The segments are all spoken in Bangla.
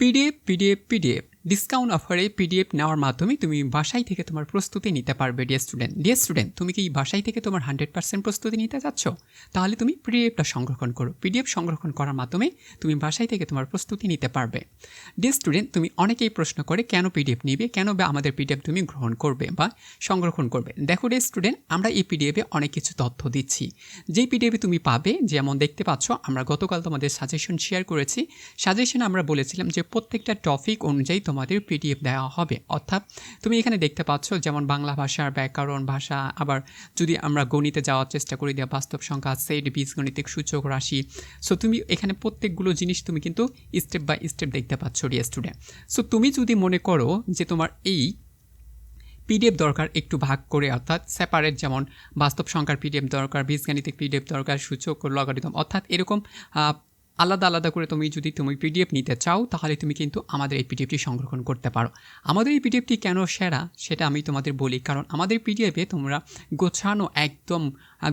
PDF PDF PDF. ডিসকাউন্ট অফারে পিডিএফ নেওয়ার মাধ্যমে তুমি বাসায় থেকে তোমার প্রস্তুতি নিতে পারবে ডিয়ার স্টুডেন্ট ডিয়ার স্টুডেন্ট তুমি কি বাসায় থেকে তোমার হান্ড্রেড পার্সেন্ট প্রস্তুতি নিতে চাচ্ছ? তাহলে তুমি পিডিএফটা সংরক্ষণ করো। পিডিএফ সংরক্ষণ করার মাধ্যমে তুমি বাসায় থেকে তোমার প্রস্তুতি নিতে পারবে। ডিয়ার স্টুডেন্ট তুমি অনেকেই প্রশ্ন করে, কেন পিডিএফ নিবে? কেন বা আমাদের পিডিএফ তুমি গ্রহণ করবে বা সংরক্ষণ করবে? দেখো ডিয়ার স্টুডেন্ট আমরা এই পিডিএফে অনেক কিছু তথ্য দিচ্ছি। যেই পিডিএফে তুমি পাবে, যেমন দেখতে পাচ্ছ, আমরা গতকাল তোমাদের সাজেশন শেয়ার করেছি। সাজেশন আমরা বলেছিলাম যে প্রত্যেকটা টপিক অনুযায়ী তোমাদের পিডিএফ দেওয়া হবে। অর্থাৎ তুমি এখানে দেখতে পাচ্ছ যেমন বাংলা ভাষার ব্যাকরণ ভাষা, আবার যদি আমরা গণিতে যাওয়ার চেষ্টা করি, দেওয়া বাস্তব সংখ্যা, সেট, বীজগণিতিক সূচক, রাশি। সো তুমি এখানে প্রত্যেকগুলো জিনিস তুমি কিন্তু স্টেপ বাই স্টেপ দেখতে পাচ্ছ রিয়া স্টুডেন্ট সো তুমি যদি মনে করো যে তোমার এই পিডিএফ দরকার একটু ভাগ করে, অর্থাৎ সেপারেট যেমন বাস্তব সংখ্যার পিডিএফ দরকার, বীজগাণিতিক পিডিএফ দরকার, সূচক, লগারিদম, অর্থাৎ এরকম আলাদা আলাদা করে তুমি যদি তুমি পিডিএফ নিতে চাও, তাহলে তুমি কিন্তু আমাদের এই পিডিএফটি সংরক্ষণ করতে পারো। আমাদের এই পিডিএফটি কেন সেরা, সেটা আমি তোমাদের বলি। কারণ আমাদের পিডিএফে তোমরা গোছানো একদম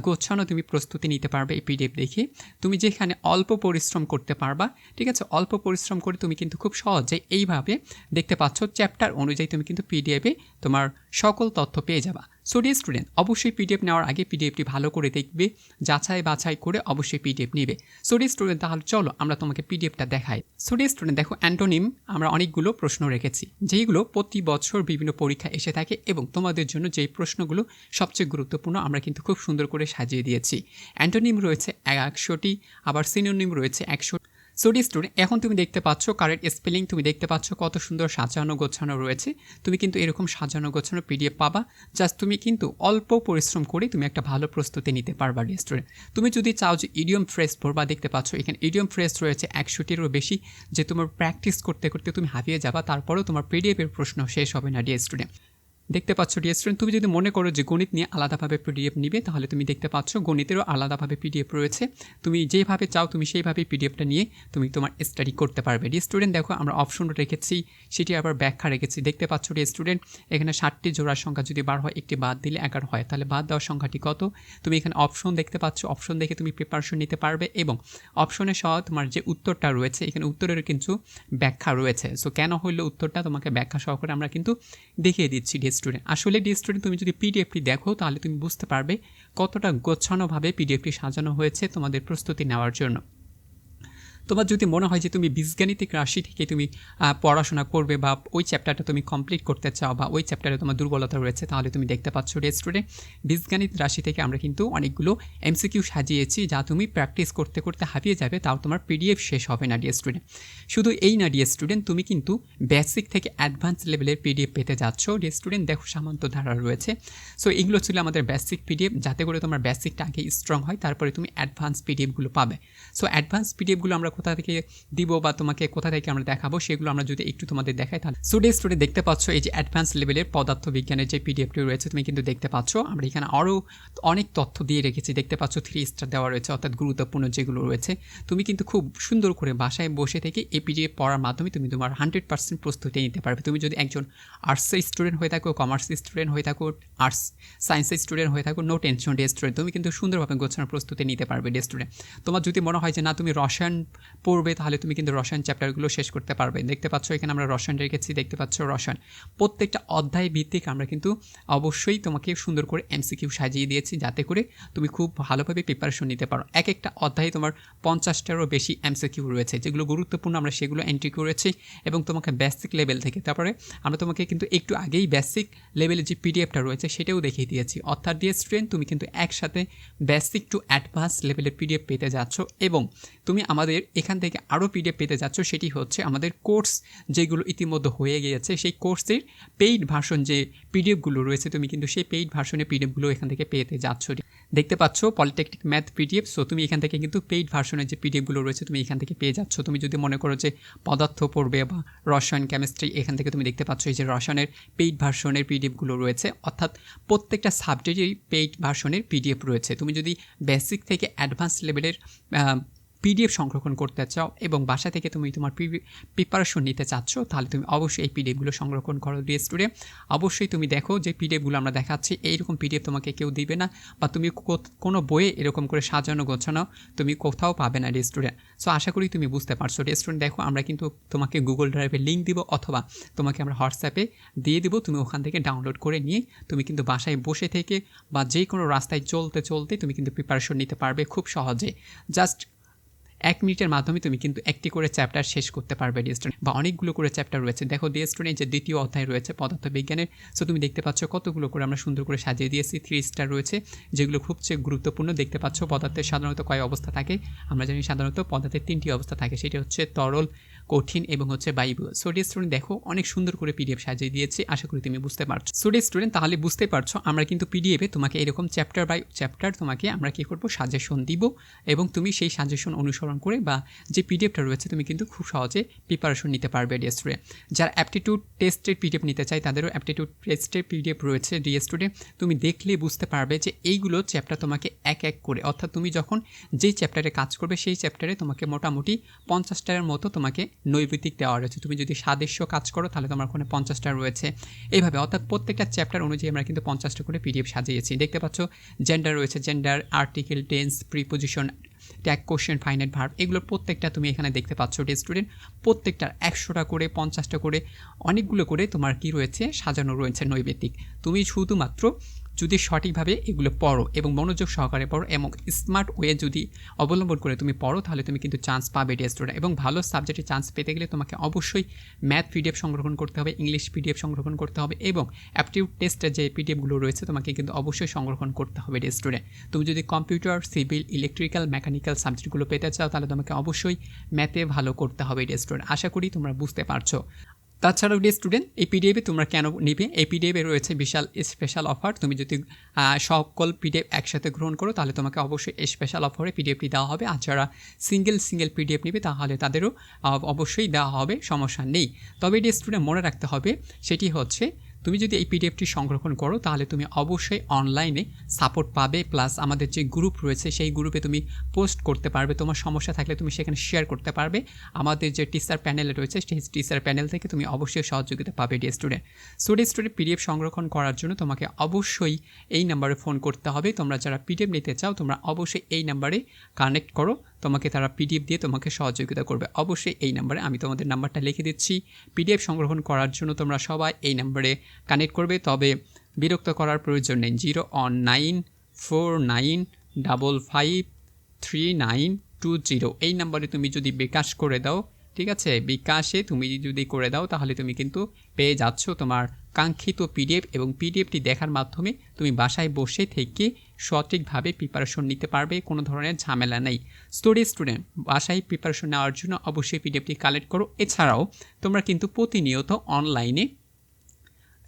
গোছানো তুমি প্রস্তুতি নিতে পারবে এই পিডিএফ দেখে। তুমি যেখানে অল্প পরিশ্রম করতে পারবা, ঠিক আছে? অল্প পরিশ্রম করে তুমি কিন্তু খুব সহজে এইভাবে দেখতে পাচ্ছ, চ্যাপ্টার অনুযায়ী তুমি কিন্তু পিডিএফে তোমার সকল তথ্য পেয়ে যাবা। সো ডিয়ার স্টুডেন্ট অবশ্যই পিডিএফ নেওয়ার আগে পিডিএফটি ভালো করে দেখবে, যাচাই বাছাই করে অবশ্যই পিডিএফ নেবে। সো ডিয়ার স্টুডেন্ট তাহলে চলো আমরা তোমাকে পিডিএফটা দেখাই। সো ডিয়ার স্টুডেন্ট দেখো অ্যান্টোনিম, আমরা অনেকগুলো প্রশ্ন রেখেছি, যেইগুলো প্রতি বছর বিভিন্ন পরীক্ষা এসে থাকে এবং তোমাদের জন্য যেই প্রশ্নগুলো সবচেয়ে গুরুত্বপূর্ণ আমরা কিন্তু খুব সুন্দর করে সাজিয়ে দিয়েছি। অ্যান্টোনিম রয়েছে একশোটি, আবার সিনোনিম রয়েছে একশো সো ডি স্টুডেন্ট এখন তুমি দেখতে পাচ্ছ কারেন্ট স্পেলিং তুমি দেখতে পাচ্ছ কত সুন্দর সাজানো গোছানো রয়েছে। তুমি কিন্তু এরকম সাজানো গোছানো পিডিএফ পাবা। জাস্ট তুমি কিন্তু অল্প পরিশ্রম করে তুমি একটা ভালো প্রস্তুতি নিতে পারবা স্টুডেন্ট তুমি যদি চাও যে ইডিয়ম ফ্রেস পড়বা, দেখতে পাচ্ছ এখানে ইডিয়ম ফ্রেস রয়েছে একশোটিরও বেশি, যে তোমার প্র্যাকটিস করতে করতে তুমি হারিয়ে যাবা, তারপরেও তোমার পিডিএফের প্রশ্ন শেষ হবে না ডি স্টুডেন্ট দেখতে পাচ্ছ ডিয়ার স্টুডেন্ট তুমি যদি মনে করো যে গণিত নিয়ে আলাদাভাবে পিডিএফ নিবে, তাহলে তুমি দেখতে পাচ্ছ গণিতেরও আলাদাভাবে পিডিএফ রয়েছে। তুমি যেভাবে চাও, তুমি সেইভাবে পিডিএফটা নিয়ে তুমি তোমার স্টাডি করতে পারবে। ডি স্টুডেন্ট দেখো আমরা অপশন রেখেছি, সেটি আবার ব্যাখ্যা রেখেছি। দেখতে পাচ্ছ ডি স্টুডেন্ট এখানে ষাটটি জোড়ার সংখ্যা যদি বার হয়, একটি বাদ দিলে এগারো হয়। তাহলে বাদ দেওয়ার সংখ্যাটি কত? তুমি এখানে অপশন দেখতে পাচ্ছ অপশন দেখে তুমি প্রিপারেশন নিতে পারবে এবং অপশনের সহ তোমার যে উত্তরটা রয়েছে, এখানে উত্তরের কিন্তু ব্যাখ্যা রয়েছে। সো কেন হইল উত্তরটা? তোমাকে ব্যাখ্যা সহকারে আমরা কিন্তু দেখিয়ে দিচ্ছি স্টুডেন্ট আসলে ডি স্টুডেন্ট তুমি যদি পিডিএফটি দেখো, তাহলে তুমি বুঝতে পারবে কতটা গোছানোভাবে পিডিএফটি সাজানো হয়েছে তোমাদের প্রস্তুতি নেওয়ার জন্য। তোমার যদি মনে হয় যে তুমি বীজগাণিতিক রাশি থেকে তুমি পড়াশোনা করবে বা ওই চ্যাপ্টারটা তুমি কমপ্লিট করতে চাও বা ওই চ্যাপ্টারে তোমার দুর্বলতা রয়েছে, তাহলে তুমি দেখতে পাচ্ছ রে স্টুডেন্ট বীজগাণিত রাশি থেকে আমরা কিন্তু অনেকগুলো এমসিকিউ সাজিয়েছি যা তুমি প্র্যাকটিস করতে করতে হারিয়ে যাবে, তাও তোমার পিডিএফ শেষ হবে না ডিএ স্টুডেন্ট শুধু এই না ডিএ স্টুডেন্ট তুমি কিন্তু বেসিক থেকে অ্যাডভান্স লেভেলের পিডিএফ পেতে যাচ্ছ। ডিএ স্টুডেন্ট দেখো সামান্ত ধারা রয়েছে। সো এগুলো ছিল আমাদের বেসিক পিডিএফ যাতে করে তোমার বেসিকটা আগে স্ট্রং হয়, তারপরে তুমি অ্যাডভান্স পিডিএফগুলো পাবে। সো অ্যাডভান্স পিডিএফগুলো আমরা কোথা থেকে দিব বা তোমাকে কোথা থেকে আমরা দেখাবো, সেগুলো আমরা যদি একটু তোমাদের দেখাই তাহলে স্টুডে স্টুডে দেখতে পাচ্ছ এই যে অ্যাডভান্স লেভেলের পদার্থ বিজ্ঞানের যে পিডিএফটি রয়েছে, তুমি কিন্তু দেখতে পাচ্ছ। আমরা এখানে আরও অনেক তথ্য দিয়ে রেখেছি, দেখতে পাচ্ছ থ্রি স্টার দেওয়া রয়েছে, অর্থাৎ গুরুত্বপূর্ণ যেগুলো রয়েছে। তুমি কিন্তু খুব সুন্দর করে বাসায় বসে থেকে এই পিডিএফ পড়ার মাধ্যমে তুমি তোমার হান্ড্রেড পার্সেন্ট প্রস্তুতি নিতে পারবে। তুমি যদি একজন আর্টসের স্টুডেন্ট হয়ে থাকো কমার্স স্টুডেন্ট হয়ে থাকো আর্টস সায়েন্সের স্টুডেন্ট হয়ে থাকো নো টেনশন ডে স্টুডেন্ট তুমি কিন্তু সুন্দরভাবে গোছানোর প্রস্তুতি নিতে পারবে ডে স্টুডেন্ট তোমার যদি মনে হয় যে না, তুমি রসায়ন পড়বে, তাহলে তুমি কিন্তু রসায়ন চ্যাপ্টারগুলো শেষ করতে পারবে। দেখতে পাচ্ছ, এখানে আমরা রসায়ন রেখেছি, দেখতে পাচ্ছ রসায়ন। প্রত্যেকটা অধ্যায় ভিত্তিক আমরা কিন্তু অবশ্যই তোমাকে সুন্দর করে এমসিকিউ সাজিয়ে দিয়েছি, যাতে করে তুমি খুব ভালোভাবে প্রিপারেশন নিতে পারো। এক একটা অধ্যায়ে তোমার পঞ্চাশটারও বেশি এমসিকিউ রয়েছে, যেগুলো গুরুত্বপূর্ণ, আমরা সেগুলো এন্ট্রি করেছি এবং তোমাকে বেসিক লেভেল থেকে, তারপরে আমরা তোমাকে কিন্তু একটু আগেই বেসিক লেভেলে যে পিডিএফটা রয়েছে, সেটাও দেখিয়ে দিয়েছি। অর্থাৎ ডিএস স্টুডেন্ট তুমি কিন্তু একসাথে বেসিক টু অ্যাডভান্স লেভেলের পিডিএফ পেতে যাচ্ছ এবং তুমি আমাদের এখান থেকে আরও পিডিএফ পেতে যাচ্ছ, সেটি হচ্ছে আমাদের কোর্স যেগুলো ইতিমধ্যে হয়ে গিয়েছে, সেই কোর্সের পেইড ভার্সন যে পিডিএফগুলো রয়েছে, তুমি কিন্তু সেই পেইড ভার্সনের পিডিএফগুলো এখান থেকে পেতে যাচ্ছ। দেখতে পাচ্ছ পলিটেকনিক ম্যাথ পিডিএফ সো তুমি এখান থেকে কিন্তু পেইড ভার্সনের যে পিডিএফগুলো রয়েছে, তুমি এখান থেকে পেয়ে যাচ্ছ। তুমি যদি মনে করো যে পদার্থ পড়বে বা রসায়ন কেমিস্ট্রি এখান থেকে তুমি দেখতে পাচ্ছ এই যে রসায়নের পেইড ভার্সনের পিডিএফগুলো রয়েছে, অর্থাৎ প্রত্যেকটা সাবজেক্টেরই পেইড ভার্সনের পিডিএফ রয়েছে। তুমি যদি বেসিক থেকে অ্যাডভান্স লেভেলের পিডিএফ সংরক্ষণ করতে চাও এবং বাসা থেকে তুমি তোমার প্রিপারেশন নিতে চাচ্ছ, তাহলে তুমি অবশ্যই এই পিডিএফগুলো সংরক্ষণ করো স্টুডেন্ট অবশ্যই তুমি দেখো যে পিডিএফগুলো আমরা দেখাচ্ছি, এইরকম পিডিএফ তোমাকে কেউ দিবে না বা তুমি কোনো বইয়ে এরকম করে সাজানো গোছানো তুমি কোথাও পাবে না ডিএ স্টুডেন্ট সো আশা করি তুমি বুঝতে পারছ। ডিএ স্টুডেন্ট দেখো আমরা কিন্তু তোমাকে গুগল ড্রাইভে লিঙ্ক দিব অথবা তোমাকে আমরা হোয়াটসঅ্যাপে দিয়ে দিব, তুমি ওখান থেকে ডাউনলোড করে নিয়ে তুমি কিন্তু বাসায় বসে থেকে বা যে কোনো রাস্তায় চলতে চলতে তুমি কিন্তু প্রিপারেশন নিতে পারবে খুব সহজে। জাস্ট এক মিনিটের মাধ্যমে তুমি কিন্তু একটি করে চ্যাপ্টার শেষ করতে পারবে ডি স্টুডেন্ট বা অনেকগুলো করে চ্যাপ্টার রয়েছে। দেখো ডি স্টুডেন্ট যে দ্বিতীয় অধ্যায় রয়েছে পদার্থবিজ্ঞানের সো তুমি দেখতে পাচ্ছ কতগুলো করে আমরা সুন্দর করে সাজিয়ে দিয়েছি। থ্রি স্টার রয়েছে, যেগুলো খুব চেয়ে গুরুত্বপূর্ণ। দেখতে পাচ্ছ পদার্থের সাধারণত কয় অবস্থা থাকে? আমরা জানি সাধারণত পদার্থের তিনটি অবস্থা থাকে। সেটি হচ্ছে তরল, কঠিন এবং হচ্ছে বায়ু। সো স্টুডেন্ট দেখো অনেক সুন্দর করে পিডিএফ সাজিয়ে দিয়েছি। আশা করি তুমি বুঝতে পারছ। সো স্টুডেন্ট তাহলে বুঝতে পারছ, আমরা কিন্তু পিডিএফে তোমাকে এরকম চ্যাপ্টার বাই চ্যাপ্টার তোমাকে আমরা কী করব? সাজেশন দিব এবং তুমি সেই সাজেশন অনুসরণ করে বা যে পিডিএফটা রয়েছে, তুমি কিন্তু খুব সহজে প্রিপারেশন নিতে পারবে ডি স্টুডেন্ট যারা অ্যাপটিটিউড টেস্টের পিডিএফ নিতে চাই তাদেরও অ্যাপটিটিউড টেস্টের পিডিএফ রয়েছে ডি স্টুডেন্ট তুমি দেখলে বুঝতে পারবে যে এইগুলো চ্যাপ্টার তোমাকে এক এক করে, অর্থাৎ তুমি যখন যেই চ্যাপ্টারে কাজ করবে, সেই চ্যাপ্টারে তোমাকে মোটামুটি পঞ্চাশটার মতো তোমাকে নৈবেদিক দেওয়া রয়েছে। তুমি যদি সাদৃশ্য কাজ করো, তাহলে তোমার ওখানে পঞ্চাশটা রয়েছে। এইভাবে, অর্থাৎ প্রত্যেকটা চ্যাপ্টার অনুযায়ী আমরা কিন্তু পঞ্চাশটা করে পিডিএফ সাজিয়েছি। দেখতে পাচ্ছ জেন্ডার রয়েছে gender article tense preposition tag question finite verb এগুলো প্রত্যেকটা তুমি এখানে দেখতে পাচ্ছ ডে স্টুডেন্ট প্রত্যেকটার একশোটা করে, পঞ্চাশটা করে, অনেকগুলো করে তোমার কি রয়েছে? সাজানো রয়েছে নৈবেদিক তুমি শুধুমাত্র যদি সঠিকভাবে এগুলো পড়ো এবং মনোযোগ সহকারে পড়ো এবং স্মার্ট ওয়ে যদি অবলম্বন করে তুমি পড়ো, তাহলে তুমি কিন্তু চান্স পাবে ডে স্টুডেন্ট এবং ভালো সাবজেক্টে চান্স পেতে গেলে তোমাকে অবশ্যই ম্যাথ পিডিএফ সংরক্ষণ করতে হবে ইংলিশ পিডিএফ সংরক্ষণ করতে হবে এবং অ্যাপটিউড টেস্টের যে পিডিএফগুলো রয়েছে তোমাকে কিন্তু অবশ্যই সংরক্ষণ করতে হবে ডে স্টুডেন্ট তুমি যদি কম্পিউটার সিভিল ইলেকট্রিক্যাল মেকানিক্যাল সাবজেক্টগুলো পেতে চাও, তাহলে তোমাকে অবশ্যই ম্যাথে ভালো করতে হবে ডে স্টুডেন্ট আশা করি তোমরা বুঝতে পারছ। তাছাড়াও ডি স্টুডেন্ট এই পিডিএফে তোমরা কেন নিবে? এই পিডিএফে রয়েছে বিশাল স্পেশাল অফার তুমি যদি সকল পিডিএফ একসাথে গ্রহণ করো, তাহলে তোমাকে অবশ্যই স্পেশাল অফারে পিডিএফটি দেওয়া হবে। আর যারা সিঙ্গেল সিঙ্গেল পিডিএফ নেবে, তাহলে তাদেরও অবশ্যই দেওয়া হবে, সমস্যা নেই। তবে ডি স্টুডেন্ট মনে রাখতে হবে, সেটি হচ্ছে তুমি যদি এই পিডিএফটি সংরক্ষণ করো, তাহলে তুমি অবশ্যই অনলাইনে সাপোর্ট পাবে প্লাস আমাদের যে গ্রুপ রয়েছে, সেই গ্রুপে তুমি পোস্ট করতে পারবে। তোমার সমস্যা থাকলে তুমি সেখানে শেয়ার করতে পারবে। আমাদের যে টিচার প্যানেল রয়েছে, সেই টিচার প্যানেল থেকে তুমি অবশ্যই সহযোগিতা পাবে dear student student student PDF সংরক্ষণ করার জন্য তোমাকে অবশ্যই এই নাম্বারে ফোন করতে হবে। তোমরা যারা পিডিএফ নিতে চাও, তোমরা অবশ্যই এই নাম্বারে কানেক্ট করো। তোমাকে তারা পিডিএফ দিয়ে তোমাকে সহযোগিতা করবে। অবশ্যই এই নাম্বারে আমি তোমাদের নাম্বারটা লিখে দিচ্ছি। পিডিএফ সংগ্রহণ করার জন্য তোমরা সবাই এই নাম্বারে কানেক্ট করবে। তবে বিরক্ত করার প্রয়োজন নেই। Zero one nine four nine double five three nine two zero. এই নাম্বারে তুমি যদি বিকাশ করে দাও ঠিক আছে, বিকাশে তুমি যদি করে দাও, তাহলে তুমি কিন্তু পেয়ে যাচ্ছ তোমার কাঙ্ক্ষিত পিডিএফ এবং পিডিএফটি দেখার মাধ্যমে তুমি বাসায় বসে থেকে সঠিকভাবে প্রিপারেশন নিতে পারবে, কোনো ধরনের ঝামেলা নেই। স্টোরি স্টুডেন্ট বাসায় প্রিপারেশন নেওয়ার জন্য অবশ্যই পিডিএফটি কালেক্ট করো। এছাড়াও তোমরা কিন্তু প্রতিনিয়ত অনলাইনে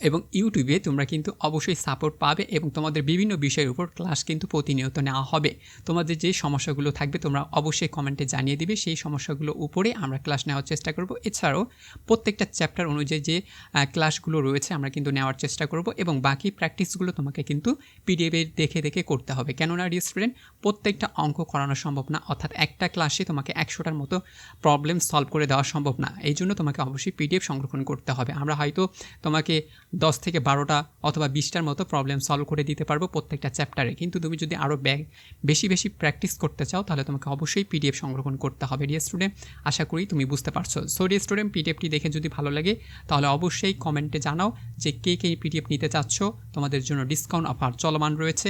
এবং ইউটিউবে তোমরা কিন্তু অবশ্যই সাপোর্ট পাবে এবং তোমাদের বিভিন্ন বিষয়ের উপর ক্লাস কিন্তু প্রতিনিয়ত নেওয়া হবে। তোমাদের যে সমস্যাগুলো থাকবে তোমরা অবশ্যই কমেন্টে জানিয়ে দিবে। সেই সমস্যাগুলো উপরে আমরা ক্লাস নেওয়ার চেষ্টা করব। এছাড়াও প্রত্যেকটা চ্যাপ্টার অনুযায়ী যে ক্লাসগুলো রয়েছে আমরা কিন্তু নেওয়ার চেষ্টা করব এবং বাকি প্র্যাকটিসগুলো তোমাকে কিন্তু পিডিএফে দেখে দেখে করতে হবে। কেননা স্টুডেন্ট প্রত্যেকটা অঙ্ক করানো সম্ভব না। অর্থাৎ একটা ক্লাসে তোমাকে একশোটার মতো প্রবলেম সলভ করে দেওয়া সম্ভব না। এই জন্য তোমাকে অবশ্যই পিডিএফ সংরক্ষণ করতে হবে। আমরা হয়তো তোমাকে দশ থেকে বারোটা অথবা বিশটার মতো প্রবলেম সলভ করে দিতে পারব প্রত্যেকটা চ্যাপ্টারে কিন্তু তুমি যদি আরও ব্যাগ বেশি বেশি প্র্যাকটিস করতে চাও, তাহলে তোমাকে অবশ্যই পিডিএফ সংরক্ষণ করতে হবে ডিয়ার স্টুডেন্ট আশা করি তুমি বুঝতে পারছ। সো ডিয়ার স্টুডেন্ট পিডিএফটি দেখে যদি ভালো লাগে, তাহলে অবশ্যই কমেন্টে জানাও যে কে কে পিডিএফ নিতে চাচ্ছ। তোমাদের জন্য ডিসকাউন্ট অফার চলমান রয়েছে।